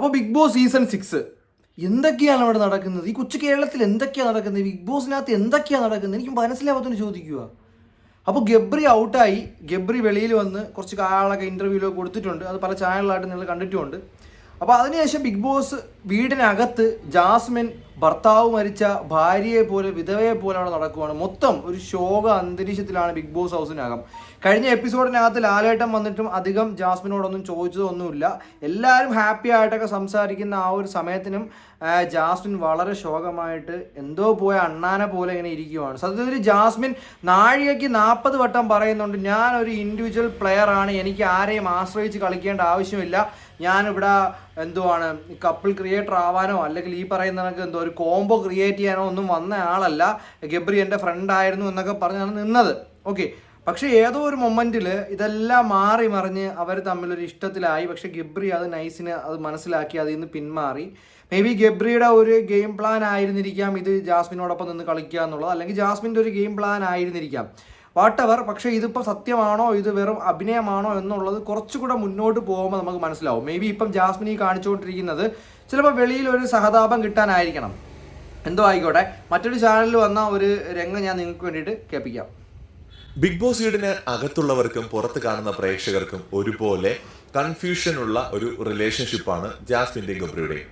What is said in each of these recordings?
അപ്പോൾ big boss season six എന്തൊക്കെയാണ് അവിടെ നടക്കുന്നത്? ഈ കൊച്ചു കേരളത്തിൽ എന്തൊക്കെയാണ് നടക്കുന്നത്? ബിഗ് ബോസിനകത്ത് എന്തൊക്കെയാണ് നടക്കുന്നത്? എനിക്ക് മനസ്സിലാവാത്തതിന് ചോദിക്കുക. അപ്പോൾ ഗബ്രി ഔട്ടായി ഗബ്രി വെളിയിൽ വന്ന് കുറച്ച് കാലൊക്കെ ഇന്റർവ്യൂലൊക്കെ കൊടുത്തിട്ടുണ്ട്. അത് പല ചാനലിലായിട്ട് നിങ്ങൾ കണ്ടിട്ടുമുണ്ട്. അപ്പോൾ അതിനുശേഷം ബിഗ് ബോസ് വീടിനകത്ത് ജാസ്മിൻ ഭർത്താവ് മരിച്ച ഭാര്യയെ പോലെ വിധവയെ പോലെ അവിടെ നടക്കുവാണ്. മൊത്തം ഒരു ശോക അന്തരീക്ഷത്തിലാണ് ബിഗ് ബോസ് ഹൗസിനകം. കഴിഞ്ഞ എപ്പിസോഡിനകത്ത് ലാലേട്ടൻ വന്നിട്ടും അധികം ജാസ്മിനോടൊന്നും ചോദിച്ചതൊന്നുമില്ല. എല്ലാവരും ഹാപ്പി ആയിട്ടൊക്കെ സംസാരിക്കുന്ന ആ ഒരു സമയത്തിനും ജാസ്മിൻ വളരെ ശോകമായിട്ട് എന്തോ പോയ അണ്ണാനെ പോലെ ഇങ്ങനെ ഇരിക്കുവാണ്. സത്യത്തിൽ ജാസ്മിൻ നാഴികയ്ക്ക് നാൽപ്പത് വട്ടം പറയുന്നുണ്ട് ഞാൻ ഒരു ഇൻഡിവിജ്വൽ പ്ലെയർ ആണ് എനിക്ക് ആരെയും ആശ്രയിച്ച് കളിക്കേണ്ട ആവശ്യമില്ല. ഞാനിവിടെ എന്തുവാണ് കപ്പിൾ ക്രിയേറ്റർ ആവാനോ അല്ലെങ്കിൽ ഈ പറയുന്ന കണക്ക് എന്തോ ഒരു കോംബോ ക്രിയേറ്റ് ചെയ്യാനോ ഒന്നും വന്ന ആളല്ല. ഗബ്രി എന്റെ ഫ്രണ്ട് ആയിരുന്നു എന്നൊക്കെ പറഞ്ഞാണ് നിന്നത്. ഓക്കെ പക്ഷേ ഏതോ ഒരു മൊമെന്റിൽ ഇതെല്ലാം മാറി മറിഞ്ഞ് അവർ തമ്മിലൊരു ഇഷ്ടത്തിലായി. പക്ഷെ ഗബ്രി അത് നൈസിന് അത് മനസ്സിലാക്കി അതിൽ നിന്ന് പിന്മാറി. മേ ബി ഗബ്രിയുടെ ഒരു ഗെയിം പ്ലാൻ ആയിരുന്നിരിക്കാം ഇത് ജാസ്മിനോടൊപ്പം നിന്ന് കളിക്കുക എന്നുള്ളത്. അല്ലെങ്കിൽ ജാസ്മിന്റെ ഒരു ഗെയിം പ്ലാൻ ആയിരുന്നിരിക്കാം. വാട്ടവർ പക്ഷേ ഇതിപ്പോൾ സത്യമാണോ? ഇത് വെറും അഭിനയമാണോ എന്നുള്ളത് കുറച്ചുകൂടെ മുന്നോട്ട് പോകുമ്പോൾ നമുക്ക് മനസ്സിലാവും. മേ ബി ഇപ്പം ജാസ്മിനി കാണിച്ചുകൊണ്ടിരിക്കുന്നത് ചിലപ്പോൾ വെളിയിൽ ഒരു സഹതാപം കിട്ടാനായിരിക്കണം. എന്തോ ആയിക്കോട്ടെ. മറ്റൊരു ചാനലിൽ വന്ന ഒരു രംഗം ഞാൻ നിങ്ങൾക്ക് വേണ്ടിയിട്ട് കേൾപ്പിക്കാം. ബിഗ് ബോസ് വീടിന് അകത്തുള്ളവർക്കും പുറത്ത് കാണുന്ന പ്രേക്ഷകർക്കും ഒരുപോലെ കൺഫ്യൂഷൻ ഉള്ള ഒരു റിലേഷൻഷിപ്പാണ് ജാസ്മിന്റെയും ഗബ്രിയുടെയും.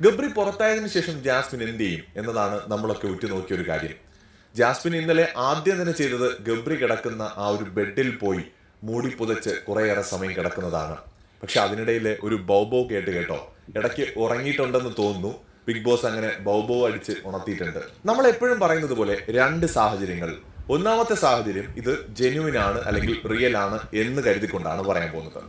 ഗബ്രി പുറത്തായതിനു ശേഷം ജാസ്മിൻ എന്ത് ചെയ്യും എന്നതാണ് നമ്മളൊക്കെ ഉറ്റുനോക്കിയ ഒരു കാര്യം. ജാസ്മിൻ ഇന്നലെ ആദ്യം തന്നെ ചെയ്തത് ഗബ്രി കിടക്കുന്ന ആ ഒരു ബെഡിൽ പോയി മൂടി പുതച്ച് കുറേയേറെ സമയം കിടക്കുന്നതാണ്. പക്ഷെ അതിനിടയിൽ ഒരു ബൗബോ കേട്ട് കേട്ടോ ഇടയ്ക്ക് ഉറങ്ങിയിട്ടുണ്ടെന്ന് തോന്നുന്നു. ബിഗ് ബോസ് അങ്ങനെ ബൗബോ അടിച്ച് ഉണർത്തിയിട്ടുണ്ട്. നമ്മൾ എപ്പോഴും പറയുന്നത് പോലെ രണ്ട് സാഹചര്യങ്ങൾ. ഒന്നാമത്തെ സാഹചര്യം ഇത് ജെന്യുവിൻ ആണ് അല്ലെങ്കിൽ റിയൽ ആണ് എന്ന് കരുതിക്കൊണ്ടാണ് പറയാൻ പോകുന്നത്.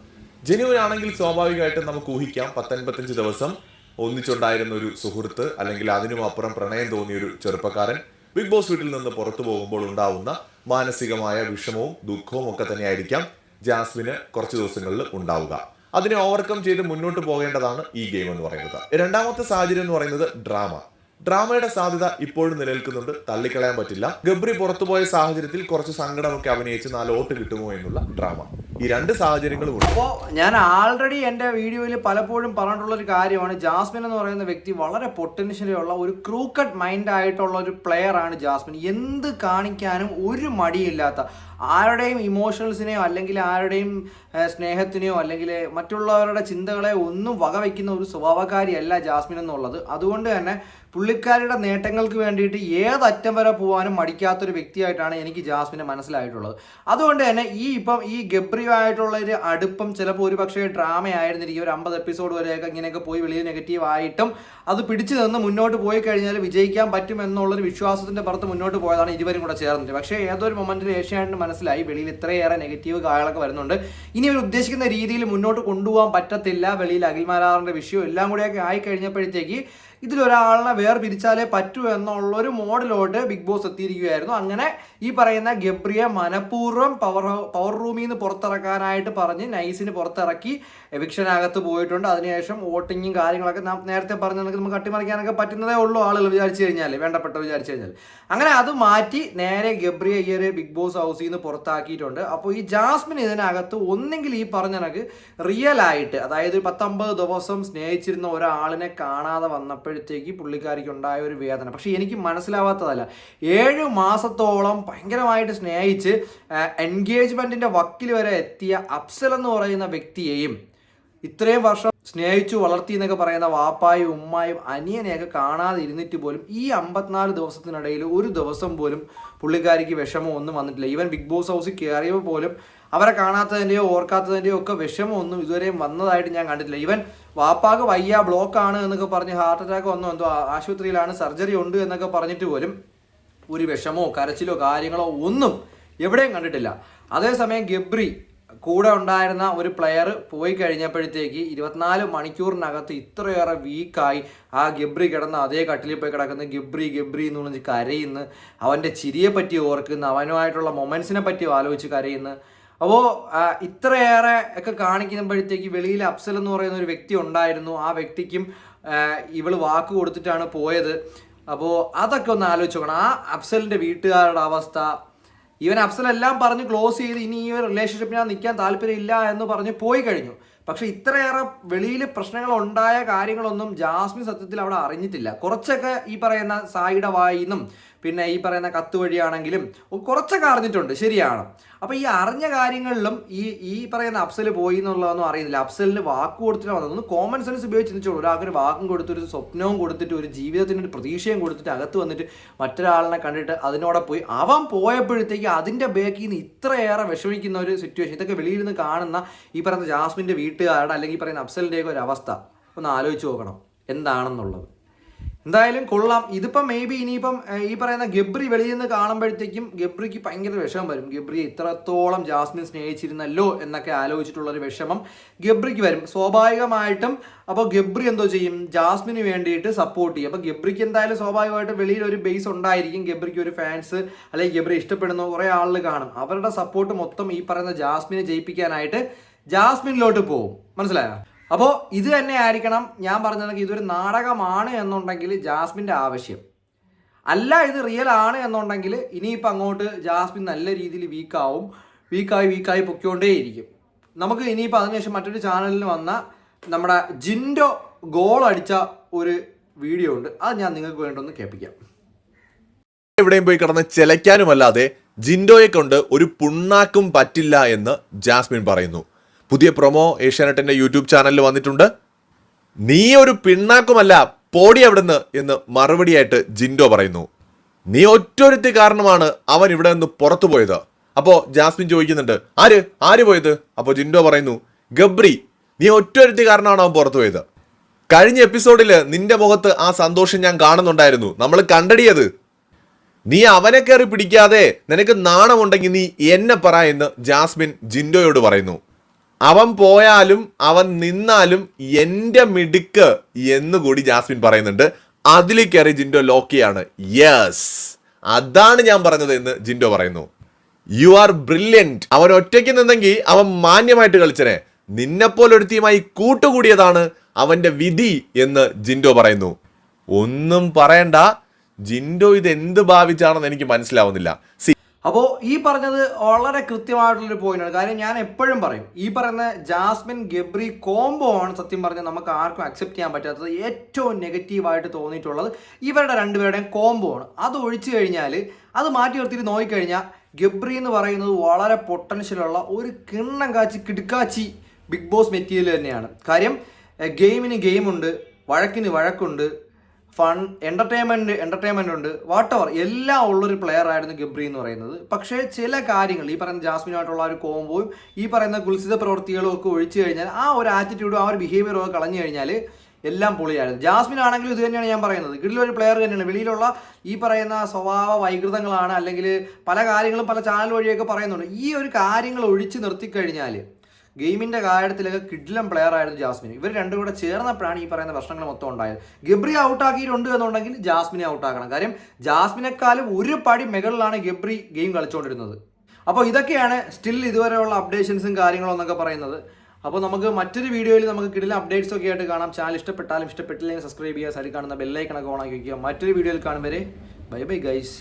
ജെന്യുവിൻ ആണെങ്കിൽ സ്വാഭാവികമായിട്ടും നമുക്ക് ഊഹിക്കാം പത്തൊൻപത്തഞ്ച് ദിവസം ഒന്നിച്ചുണ്ടായിരുന്ന ഒരു സുഹൃത്ത് അല്ലെങ്കിൽ അതിനും അപ്പുറം പ്രണയം തോന്നിയ ഒരു ചെറുപ്പക്കാരൻ ബിഗ് ബോസ് വീട്ടിൽ നിന്ന് പുറത്തു പോകുമ്പോൾ ഉണ്ടാവുന്ന മാനസികമായ വിഷമവും ദുഃഖവും ഒക്കെ തന്നെയായിരിക്കാം ജാസ്മിന് കുറച്ച് ദിവസങ്ങളിൽ ഉണ്ടാവുക. അതിനെ ഓവർകം ചെയ്ത് മുന്നോട്ട് പോകേണ്ടതാണ് ഈ ഗെയിം എന്ന് പറയുന്നത്. രണ്ടാമത്തെ സാഹചര്യം എന്ന് പറയുന്നത് ഡ്രാമ ഡ്രാമയുടെ സാധ്യത ഇപ്പോഴും നിലനിൽക്കുന്നുണ്ട്. തള്ളിക്കളയാൻ പറ്റില്ല. ഗബ്രി പുറത്തുപോയ സാഹചര്യത്തിൽ കുറച്ച് സങ്കടമൊക്കെ അഭിനയിച്ച് നാല് വോട്ട് കിട്ടുമോ എന്നുള്ള ഡ്രാമ. ഈ രണ്ട് സാഹചര്യങ്ങളും ഉണ്ട്. അപ്പോൾ ഞാൻ ആൾറെഡി എന്റെ വീഡിയോയിൽ പലപ്പോഴും പറഞ്ഞിട്ടുള്ള ഒരു കാര്യമാണ്. ജാസ്മിൻ എന്ന് പറയുന്ന വ്യക്തി വളരെ പൊട്ടൻഷ്യലുള്ള ഒരു ക്രൂക്കറ്റ് മൈൻഡ് ആയിട്ടുള്ള ഒരു പ്ലെയർ ആണ് ജാസ്മിൻ. എന്ത് കാണിക്കാനും ഒരു മടിയില്ലാത്ത ആരുടെയും ഇമോഷണൽസിനെയോ അല്ലെങ്കിൽ ആരുടെയും സ്നേഹത്തിനെയോ അല്ലെങ്കിൽ മറ്റുള്ളവരുടെ ചിന്തകളെ ഒന്നും വകവയ്ക്കുന്ന ഒരു സ്വഭാവക്കാരിയല്ല ജാസ്മിൻ എന്നുള്ളത്. അതുകൊണ്ട് തന്നെ പുള്ളിക്കാരിയുടെ നേട്ടങ്ങൾക്ക് വേണ്ടിയിട്ട് ഏതറ്റം വരെ പോകാനും മടിക്കാത്തൊരു വ്യക്തിയായിട്ടാണ് എനിക്ക് ജാസ്മിനെ മനസ്സിലായിട്ടുള്ളത്. അതുകൊണ്ട് തന്നെ ഈ ഇപ്പം ഈ ഗബ്രിയുമായിട്ടുള്ള ഒരു അടുപ്പം ചിലപ്പോൾ ഒരു പക്ഷേ ഡ്രാമ ആയിരുന്നിരിക്കും ഒരു അമ്പത് എപ്പിസോഡ് വരെയൊക്കെ ഇങ്ങനെയൊക്കെ പോയി വലിയ നെഗറ്റീവ് ആയിട്ടും അത് പിടിച്ചു നിന്ന് മുന്നോട്ട് പോയി കഴിഞ്ഞാൽ വിജയിക്കാൻ പറ്റും എന്നുള്ളൊരു വിശ്വാസത്തിന്റെ പുറത്ത് മുന്നോട്ട് പോയതാണ് ഇരുവരും കൂടെ ചേർന്നിട്ട്. പക്ഷേ ഏതൊരു മൊമെന്റിൽ ഏഷ്യാനെറ്റിന് മനസ്സിലായി. വെളിയിൽ ഇത്രയേറെ നെഗറ്റീവ് കാര്യങ്ങളൊക്കെ വരുന്നുണ്ട്. ഇനി അവർ ഉദ്ദേശിക്കുന്ന രീതിയിൽ മുന്നോട്ട് കൊണ്ടുപോകാൻ പറ്റത്തില്ല. വെളിയിൽ അഖിൽ മാരാറിന്റെ വിഷയം എല്ലാം കൂടെയൊക്കെ ആയി കഴിഞ്ഞപ്പോഴത്തേക്ക് ഇതിലൊരാളിനെ വേർപിരിച്ചാലേ പറ്റൂ എന്നുള്ളൊരു മോഡിലോട്ട് ബിഗ് ബോസ് എത്തിയിരിക്കുകയായിരുന്നു. അങ്ങനെ ഈ പറയുന്ന ഗബ്രിയെ മനഃപൂർവം പവർ പവർ റൂമിൽ നിന്ന് പുറത്തിറക്കാനായിട്ട് പറഞ്ഞ് നൈസിന് പുറത്തിറക്കി എവിക്ഷനകത്ത് പോയിട്ടുണ്ട്. അതിനുശേഷം വോട്ടിങ്ങും കാര്യങ്ങളൊക്കെ നാം നേരത്തെ പറഞ്ഞ നമുക്ക് നമുക്ക് അട്ടിമറിക്കാനൊക്കെ പറ്റുന്നതേ ഉള്ളൂ ആളുകൾ വിചാരിച്ചു കഴിഞ്ഞാൽ വേണ്ടപ്പെട്ട വിചാരിച്ചു കഴിഞ്ഞാൽ അങ്ങനെ അത് മാറ്റി നേരെ ഗബ്രിയെ ഈ ഒരു ബിഗ് ബോസ് ഹൗസിൽ നിന്ന് പുറത്താക്കിയിട്ടുണ്ട്. അപ്പോൾ ഈ ജാസ്മിൻ ഇതിനകത്ത് ഒന്നെങ്കിൽ ഈ പറഞ്ഞ കണക്ക് റിയൽ ആയിട്ട് അതായത് പത്തൊമ്പത് ദിവസം സ്നേഹിച്ചിരുന്ന ഒരാളിനെ കാണാതെ വന്നപ്പോഴത്തേക്ക് പുള്ളിക്കാരിക്ക് ഉണ്ടായ ഒരു വേദന. പക്ഷെ എനിക്ക് മനസ്സിലാവാത്തതല്ല. ഏഴ് മാസത്തോളം ഭയങ്കരമായിട്ട് സ്നേഹിച്ച് എൻഗേജ്മെന്റിന്റെ വക്കിൽ വരെ എത്തിയ അഫ്സൽ എന്ന് പറയുന്ന വ്യക്തിയെയും ഇത്രയും വർഷം സ്നേഹിച്ചു വളർത്തി എന്നൊക്കെ പറയുന്ന വാപ്പായും ഉമ്മായും അനിയനെയൊക്കെ കാണാതെ ഇരുന്നിട്ട് പോലും ഈ അമ്പത്തിനാല് ദിവസത്തിനിടയിൽ ഒരു ദിവസം പോലും പുള്ളിക്കാരിക്ക് വിഷമം ഒന്നും വന്നിട്ടില്ല. ഈവൻ ബിഗ് ബോസ് ഹൗസിൽ കയറിയപ്പോൾ പോലും അവരെ കാണാത്തതിന്റെയോ ഓർക്കാത്തതിന്റെയോ ഒക്കെ വിഷമമൊന്നും ഇതുവരെയും വന്നതായിട്ട് ഞാൻ കണ്ടിട്ടില്ല. ഈവൻ വാപ്പാക്ക് വയ്യ ബ്ലോക്ക് ആണ് എന്നൊക്കെ പറഞ്ഞ് ഹാർട്ട് അറ്റാക്ക് വന്നോ എന്തോ ആശുപത്രിയിലാണ് സർജറി ഉണ്ട് എന്നൊക്കെ പറഞ്ഞിട്ട് പോലും ഒരു വിഷമോ കരച്ചിലോ കാര്യങ്ങളോ ഒന്നും എവിടെയും കണ്ടിട്ടില്ല. അതേസമയം ഗബ്രി കൂടെ ഉണ്ടായിരുന്ന ഒരു പ്ലെയർ പോയി കഴിഞ്ഞപ്പോഴത്തേക്ക് ഇരുപത്തിനാല് മണിക്കൂറിനകത്ത് ഇത്രയേറെ വീക്കായി. ആ ഗബ്രി കിടന്ന അതേ കട്ടിലിൽ പോയി കിടക്കുന്ന. ഗബ്രി ഗബ്രി എന്ന് പറഞ്ഞ് കരയുന്നു. അവന്റെ ചിരിയെ പറ്റി ഓർക്കുന്നു. അവനുമായിട്ടുള്ള മൊമെൻസിനെ പറ്റി ആലോചിച്ച് കരയുന്നു. അപ്പോൾ ഇത്രയേറെ ഒക്കെ കാണിക്കുമ്പോഴത്തേക്ക് വെളിയിൽ അഫ്സൽ എന്ന് പറയുന്ന ഒരു വ്യക്തി ഉണ്ടായിരുന്നു. ആ വ്യക്തിക്കും ഇവൾ വാക്ക് കൊടുത്തിട്ടാണ് പോയത്. അപ്പോൾ അതൊക്കെ ഒന്ന് ആലോചിച്ച് നോക്കണം. ആ അഫ്സലിന്റെ വീട്ടുകാരുടെ അവസ്ഥ ഇവൻ അഫ്സൽ എല്ലാം പറഞ്ഞ് ക്ലോസ് ചെയ്ത് ഇനി ഈ ഒരു റിലേഷൻഷിപ്പിനകത്ത് നിൽക്കാൻ താല്പര്യമില്ല എന്ന് പറഞ്ഞ് പോയി കഴിഞ്ഞു. പക്ഷെ ഇത്രയേറെ വെളിയിൽ പ്രശ്നങ്ങൾ ഉണ്ടായ കാര്യങ്ങളൊന്നും ജാസ്മിൻ സത്യത്തിൽ അവിടെ അറിഞ്ഞിട്ടില്ല. കുറച്ചൊക്കെ ഈ പറയുന്ന സായിയുടെ വായിന്നും പിന്നെ ഈ പറയുന്ന കത്ത് വഴിയാണെങ്കിലും കുറച്ചൊക്കെ അറിഞ്ഞിട്ടുണ്ട്. ശരിയാണ്. അപ്പോൾ ഈ അറിഞ്ഞ കാര്യങ്ങളിലും ഈ ഈ പറയുന്ന അഫ്സൽ പോയി എന്നുള്ളതൊന്നും അറിയുന്നില്ല. അഫ്സലിന് വാക്ക് കൊടുത്തിട്ട് വന്നതൊന്നും കോമൺ സെൻസ് ഉപയോഗിച്ച് ചിന്തിച്ചോളൂ. ഒരാൾക്ക് ഒരു വാക്കും കൊടുത്തിട്ട് ഒരു സ്വപ്നവും കൊടുത്തിട്ട് ഒരു ജീവിതത്തിന് ഒരു പ്രതീക്ഷയും കൊടുത്തിട്ട് അകത്ത് വന്നിട്ട് മറ്റൊരാളിനെ കണ്ടിട്ട് അതിനോടെ പോയി. അവൻ പോയപ്പോഴത്തേക്ക് അതിന്റെ ബേക്കിൽ നിന്ന് ഇത്രയേറെ വിഷമിക്കുന്ന ഒരു സിറ്റുവേഷൻ ഇതൊക്കെ വെളിയിൽ നിന്ന് കാണുന്ന ഈ പറയുന്ന ജാസ്മിന്റെ വീട്ടുകാരുടെ അല്ലെങ്കിൽ ഈ പറയുന്ന അഫ്സലിന്റെയൊക്കെ ഒരു അവസ്ഥ. ഒന്ന് ആലോചിച്ച് നോക്കണം. എന്താണെന്നുള്ളത്. എന്തായാലും കൊള്ളാം. ഇതിപ്പം മേ ബി ഇനിയിപ്പം ഈ പറയുന്ന ഗബ്രി വെളിയിൽ നിന്ന് കാണുമ്പോഴത്തേക്കും ഗബ്രിക്ക് ഭയങ്കര വിഷമം വരും. ഗബ്രി ഇത്രത്തോളം ജാസ്മിൻ സ്നേഹിച്ചിരുന്നല്ലോ എന്നൊക്കെ ആലോചിച്ചിട്ടുള്ളൊരു വിഷമം ഗബ്രിക്ക് വരും. സ്വാഭാവികമായിട്ടും അപ്പോൾ ഗബ്രി എന്തോ ചെയ്യും? ജാസ്മിന് വേണ്ടിയിട്ട് സപ്പോർട്ട് ചെയ്യും. അപ്പോൾ ഗബ്രിക്ക് എന്തായാലും സ്വാഭാവികമായിട്ടും വെളിയിൽ ഒരു ബേസ് ഉണ്ടായിരിക്കും. ഗബ്രിക്ക് ഒരു ഫാൻസ് അല്ലെങ്കിൽ ഗബ്രി ഇഷ്ടപ്പെടുന്ന കുറേ ആളുകൾ കാണും. അവരുടെ സപ്പോർട്ട് മൊത്തം ഈ പറയുന്ന ജാസ്മിനെ ജയിപ്പിക്കാനായിട്ട് ജാസ്മിനിലോട്ട് പോകും. മനസ്സിലായോ? അപ്പോൾ ഇത് തന്നെ ആയിരിക്കണം ഞാൻ പറഞ്ഞതെങ്കിൽ ഇതൊരു നാടകമാണ് എന്നുണ്ടെങ്കിൽ ജാസ്മിന്റെ ആവശ്യം. അല്ല ഇത് റിയൽ ആണ് എന്നുണ്ടെങ്കിൽ ഇനിയിപ്പോൾ അങ്ങോട്ട് ജാസ്മിൻ നല്ല രീതിയിൽ വീക്കാവും വീക്കായി വീക്കായി പൊയ്ക്കൊണ്ടേയിരിക്കും. നമുക്ക് ഇനിയിപ്പോൾ അതിനുശേഷം മറ്റൊരു ചാനലിൽ വന്ന നമ്മുടെ ജിൻഡോ ഗോൾ അടിച്ച ഒരു വീഡിയോ ഉണ്ട്. അത് ഞാൻ നിങ്ങൾക്ക് വേണ്ടി ഒന്ന് കേൾപ്പിക്കാം. എവിടെയും പോയി കിടന്ന് ചിലയ്ക്കാനുമല്ലാതെ ജിൻഡോയെ കൊണ്ട് ഒരു പുണ്ണാക്കും പറ്റില്ല എന്ന് ജാസ്മിൻ പറയുന്നു. പുതിയ പ്രൊമോ ഏഷ്യാനെറ്റിന്റെ യൂട്യൂബ് ചാനലിൽ വന്നിട്ടുണ്ട്. നീ ഒരു പിണ്ണാക്കുമല്ല പോടി അവിടുന്ന് എന്ന് മറുപടിയായിട്ട് ജിൻഡോ പറയുന്നു. നീ ഒറ്റൊരുത്തി കാരണമാണ് അവൻ ഇവിടെ നിന്ന് പുറത്തു പോയത്. അപ്പോ ജാസ്മിൻ ചോദിക്കുന്നുണ്ട് ആര്? ആര് പോയത്? അപ്പോ ജിൻഡോ പറയുന്നു ഗബ്രി നീ ഒറ്റൊരുത്തി കാരണമാണ് അവൻ പുറത്തു പോയത്. കഴിഞ്ഞ എപ്പിസോഡിൽ നിന്റെ മുഖത്ത് ആ സന്തോഷം ഞാൻ കാണുന്നുണ്ടായിരുന്നു. നമ്മൾ കണ്ടടിയത്. നീ അവനെ കയറി പിടിക്കാതെ നിനക്ക് നാണമുണ്ടെങ്കിൽ നീ എന്നെ പറ എന്ന് ജാസ്മിൻ ജിൻഡോയോട് പറയുന്നു. അവൻ പോയാലും അവൻ നിന്നാലും എന്റെ മിടുക്ക് എന്നുകൂടി ജാസ്മിൻ പറയുന്നുണ്ട്. അതിൽ കയറി ജിൻഡോ ലോക്കിയാണ് യെസ് അതാണ് ഞാൻ പറഞ്ഞത് എന്ന് ജിൻഡോ പറയുന്നു. യു ആർ ബ്രില്യന്റ് അവൻ ഒറ്റയ്ക്ക് നിന്നെങ്കിൽ അവൻ മാന്യമായിട്ട് കളിച്ചനെ. നിന്നെപ്പോലൊരുത്തിയുമായി കൂട്ടുകൂടിയതാണ് അവന്റെ വിധി എന്ന് ജിൻഡോ പറയുന്നു. ഒന്നും പറയണ്ട. ജിൻഡോ ഇത് എന്ത് ഭാവിച്ചാണെന്ന് എനിക്ക് മനസ്സിലാവുന്നില്ല. സി അപ്പോൾ ഈ പറഞ്ഞത് വളരെ കൃത്യമായിട്ടുള്ളൊരു പോയിന്റാണ് കാര്യം ഞാൻ എപ്പോഴും പറയും ഈ പറയുന്ന ജാസ്മിൻ ഗബ്രി കോംബോ ആണ് സത്യം പറഞ്ഞാൽ നമുക്ക് ആർക്കും അക്സെപ്റ്റ് ചെയ്യാൻ പറ്റാത്തത്. ഏറ്റവും നെഗറ്റീവായിട്ട് തോന്നിയിട്ടുള്ളത് ഇവരുടെ രണ്ടുപേരുടെയും കോംബോ ആണ്. അത് ഒഴിച്ചു കഴിഞ്ഞാൽ അത് മാറ്റി നിർത്തിയിട്ട് നോക്കിക്കഴിഞ്ഞാൽ ഗബ്രി എന്ന് പറയുന്നത് വളരെ പൊട്ടൻഷ്യലുള്ള ഒരു കിണ്ണം കാച്ചി കിടുക്കാച്ചി ബിഗ് ബോസ് മെറ്റീരിയൽ തന്നെയാണ്. കാര്യം ഗെയിമിന് ഗെയിമുണ്ട് വഴക്കിന് വഴക്കുണ്ട് ഫൺ എന്റർടൈൻമെന്റ് എന്റർടൈൻമെന്റ് ഉണ്ട്. വാട്ട് എവർ എല്ലാം ഉള്ളൊരു പ്ലെയർ ആയിരുന്നു ഗബ്രി എന്ന് പറയുന്നത്. പക്ഷേ ചില കാര്യങ്ങൾ ഈ പറയുന്ന ജാസ്മിനായിട്ടുള്ള ഒരു കോംബോയും ഈ പറയുന്ന കുൽസിത പ്രവൃത്തികളും ഒക്കെ ഒഴിച്ചു കഴിഞ്ഞാൽ ആ ഒരു ആറ്റിറ്റ്യൂഡും ആ ഒരു ബിഹേവിയറും ഒക്കെ കളഞ്ഞു കഴിഞ്ഞാൽ എല്ലാം പൊളിയായിരുന്നു. ജാസ്മിൻ ആണെങ്കിലും ഇത് തന്നെയാണ് ഞാൻ പറയുന്നത്. കിടിലൊരു പ്ലെയർ തന്നെയാണ്. വെളിയിലുള്ള ഈ പറയുന്ന സ്വഭാവ വൈകൃതങ്ങളാണ് അല്ലെങ്കിൽ പല കാര്യങ്ങളും പല ചാനൽ വഴിയൊക്കെ പറയുന്നുണ്ട്. ഈ ഒരു കാര്യങ്ങൾ ഒഴിച്ചു നിർത്തിക്കഴിഞ്ഞാൽ ഗെയിമിന്റെ കാര്യത്തിലൊക്കെ കിഡ്ലം പ്ലെയർ ആയിരുന്നു ജാസ്മിൻ. ഇവർ രണ്ടും കൂടെ ചേർന്നപ്പോഴാണ് ഈ പറയുന്ന പ്രശ്നങ്ങൾ മൊത്തം ഉണ്ടായത്. ഗബ്രി ഔട്ടാക്കിയിട്ടുണ്ട് എന്നുണ്ടെങ്കിൽ ജാസ്മിനെ ഔട്ട് ഔട്ടാക്കണം കാര്യം ജാസ്മിനെക്കാളും ഒരു പടി മുകളിലാണ് ഗബ്രി ഗെയിം കളിച്ചുകൊണ്ടിരുന്നത് അപ്പോൾ ഇതൊക്കെയാണ് സ്റ്റിൽ ഇതുവരെയുള്ള അപ്ഡേഷൻസും കാര്യങ്ങളും എന്നൊക്കെ പറയുന്നത്. അപ്പോൾ നമുക്ക് മറ്റൊരു വീഡിയോയിൽ നമുക്ക് കിടിലെ അപ്ഡേറ്റ്സ് ഒക്കെ ആയിട്ട് കാണാം. ചാനൽ ഇഷ്ടപ്പെട്ടാലും ഇഷ്ടപ്പെട്ടില്ലെങ്കിൽ സബ്സ്ക്രൈബ് ചെയ്യുക. സരി കാണുന്ന ബെല്ലൈക്കണൊക്കെ ഓൺ ആക്കി വയ്ക്കുക മറ്റൊരു വീഡിയോയിൽ കാണും വരെ. Bye bye guys